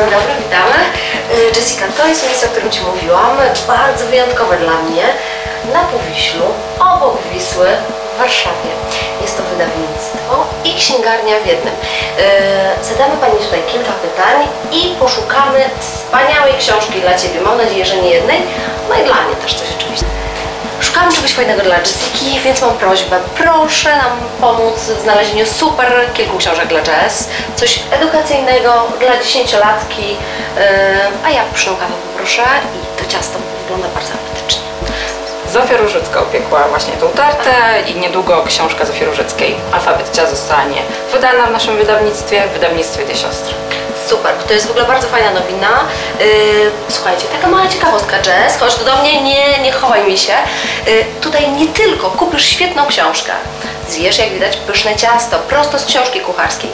Dobry, witamy. Y, Jessica, to jest miejsce, o którym Ci mówiłam, bardzo wyjątkowe dla mnie, na Powiślu, obok Wisły, w Warszawie. Jest to wydawnictwo i księgarnia w jednym. Y, Zadamy Pani tutaj kilka pytań i poszukamy wspaniałej książki dla Ciebie. Mam nadzieję, że nie jednej, no i dla mnie też coś oczywiście. Szukamy czegoś fajnego dla Jessiki, więc mam prośbę, proszę nam pomóc w znalezieniu super kilku książek dla Jess, coś edukacyjnego dla dziesięciolatki, yy, a ja pyszną kawę poproszę i to ciasto wygląda bardzo apetycznie. Zofia Różycka upiekła właśnie tą tartę i niedługo książka Zofii Różyckiej Alfabet Cia zostanie wydana w naszym wydawnictwie, wydawnictwie Dwie Siostry. Super, to jest w ogóle bardzo fajna nowina. Yy, słuchajcie, taka mała ciekawostka, Jess, chodź do mnie, nie, nie chowaj mi się. Yy, tutaj nie tylko kupisz świetną książkę, zjesz jak widać pyszne ciasto, prosto z książki kucharskiej,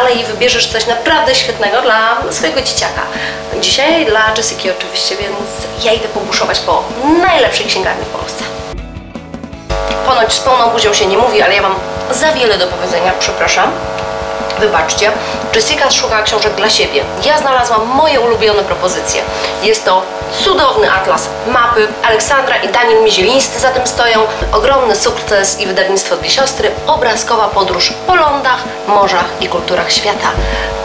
ale i wybierzesz coś naprawdę świetnego dla swojego dzieciaka. Dzisiaj dla Jessiki oczywiście, więc ja idę pobuszować po najlepszej księgarni w Polsce. Ponoć z pełną buzią się nie mówi, ale ja mam za wiele do powiedzenia, przepraszam. Wybaczcie, Jessica szuka książek dla siebie. Ja znalazłam moje ulubione propozycje. Jest to cudowny atlas mapy. Aleksandra i Daniel Mizielińscy za tym stoją. Ogromny sukces i wydawnictwo Dwie Siostry. Obrazkowa podróż po lądach, morzach i kulturach świata.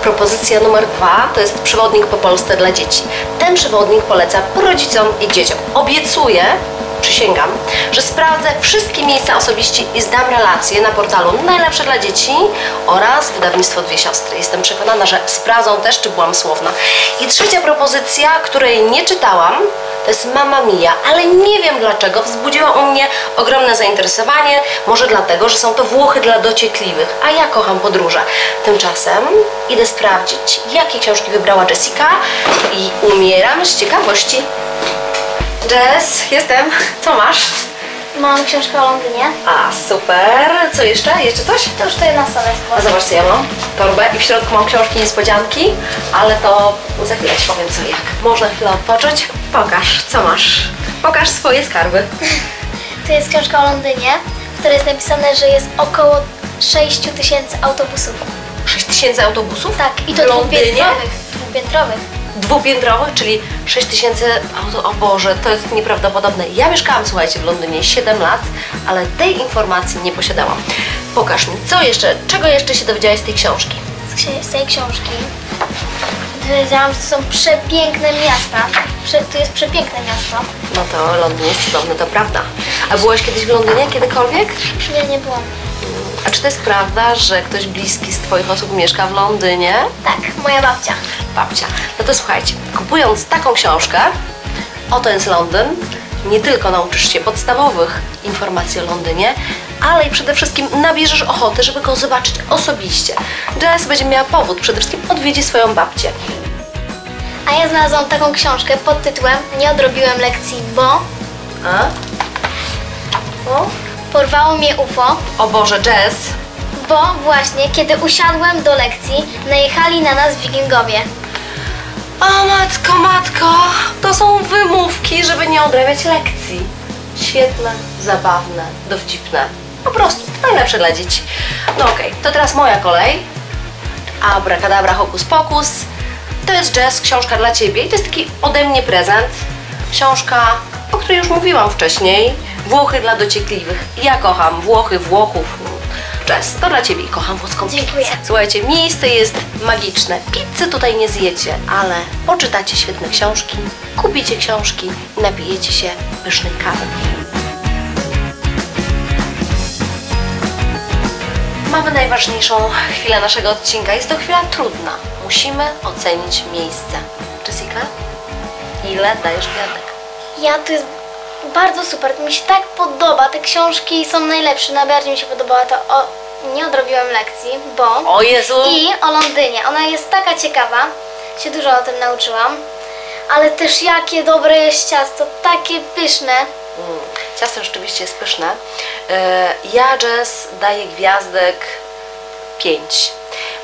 Propozycja numer dwa to jest przewodnik po Polsce dla dzieci. Ten przewodnik poleca rodzicom i dzieciom. Obiecuję, przysięgam, że sprawdzę wszystkie miejsca osobiście i zdam relacje na portalu Najlepsze dla Dzieci oraz wydawnictwo Dwie Siostry. Jestem przekonana, że sprawdzą też, czy byłam słowna. I trzecia propozycja, której nie czytałam, to jest Mama Mia, ale nie wiem dlaczego wzbudziła u mnie ogromne zainteresowanie. Może dlatego, że są to Włochy dla dociekliwych, a ja kocham podróże. Tymczasem idę sprawdzić, jakie książki wybrała Jessica i umieram z ciekawości. Jess, jestem. Co masz? Mam książkę o Londynie. A, super. Co jeszcze? Jeszcze coś? To już to jedna strona jest A zobacz, co ja mam. Torbę i w środku mam książki niespodzianki, ale to za chwilę Ci powiem co jak. Można chwilę odpocząć? Pokaż, co masz. Pokaż swoje skarby. To jest książka o Londynie, w której jest napisane, że jest około 6 tysięcy autobusów. 6 tysięcy autobusów? Tak, i to dwupiętrowych. Dwupiętrowych. Dwupiętrowych, czyli 6 tysięcy auto. O Boże, to jest nieprawdopodobne. Ja mieszkałam, słuchajcie, w Londynie 7 lat, ale tej informacji nie posiadałam. Pokaż mi, co jeszcze, czego jeszcze się dowiedziałaś z tej książki? Z, tej książki dowiedziałam, że to są przepiękne miasta. Prze, to jest przepiękne miasto. No to Londyn jest cudowny, to prawda. A byłaś kiedyś w Londynie kiedykolwiek? Nie, nie byłam. Czy to jest prawda, że ktoś bliski z Twoich osób mieszka w Londynie? Tak, moja babcia. Babcia. No to słuchajcie, kupując taką książkę, oto jest Londyn, nie tylko nauczysz się podstawowych informacji o Londynie, ale i przede wszystkim nabierzesz ochoty, żeby go zobaczyć osobiście. Jess będzie miała powód przede wszystkim odwiedzić swoją babcię. A ja znalazłam taką książkę pod tytułem Nie odrobiłem lekcji, bo A? O? Porwało mnie UFO. o Boże, Jess, Bo właśnie, kiedy usiadłem do lekcji, najechali na nas wikingowie. O matko, matko, to są wymówki, żeby nie odrabiać lekcji. Świetne, zabawne, dowcipne. Po prostu najlepsze dla dzieci. No okej, to teraz moja kolej. Abracadabra, hokus pokus. To jest Jazz, książka dla Ciebie i to jest taki ode mnie prezent. Książka, o której już mówiłam wcześniej. Włochy dla dociekliwych. Ja kocham Włochy, Włochów. Jazz, to dla Ciebie i kocham włoską Dziękuję. pizzę. Słuchajcie, miejsce jest magiczne. Pizzy tutaj nie zjecie, ale poczytacie świetne książki, kupicie książki i napijecie się pysznej kawy. Mamy najważniejszą chwilę naszego odcinka. Jest to chwila trudna. Musimy ocenić miejsce. Jessica, ile dajesz gwiazdek? Ja to jest bardzo super, mi się tak podoba, te książki są najlepsze, najbardziej mi się podobała to o... Nie odrobiłem lekcji, bo... O Jezu! I o Londynie, ona jest taka ciekawa, się dużo o tym nauczyłam, ale też jakie dobre jest ciasto, takie pyszne. Mm, Ciasto rzeczywiście jest pyszne. E, Ja, Jess, daję gwiazdek 5.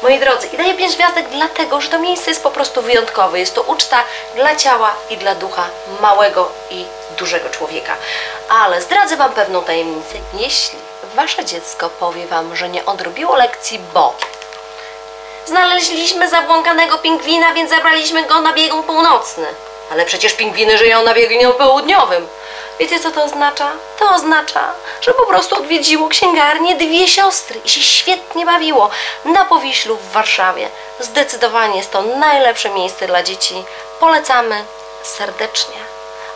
Moi drodzy, i daję 5 gwiazdek dlatego, że to miejsce jest po prostu wyjątkowe. Jest to uczta dla ciała i dla ducha małego i dużego człowieka. Ale zdradzę Wam pewną tajemnicę. Jeśli Wasze dziecko powie Wam, że nie odrobiło lekcji, bo Znaleźliśmy zabłąkanego pingwina, więc zabraliśmy go na biegun północny. Ale przecież pingwiny żyją na biegunie południowym. Wiecie co to oznacza? To oznacza, że po prostu odwiedziło księgarnię dwie siostry i się świetnie bawiło na Powiślu w Warszawie. Zdecydowanie jest to najlepsze miejsce dla dzieci. Polecamy serdecznie.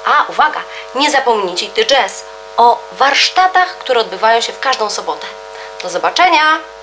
A uwaga, nie zapomnijcie The Jazz o warsztatach, które odbywają się w każdą sobotę. Do zobaczenia!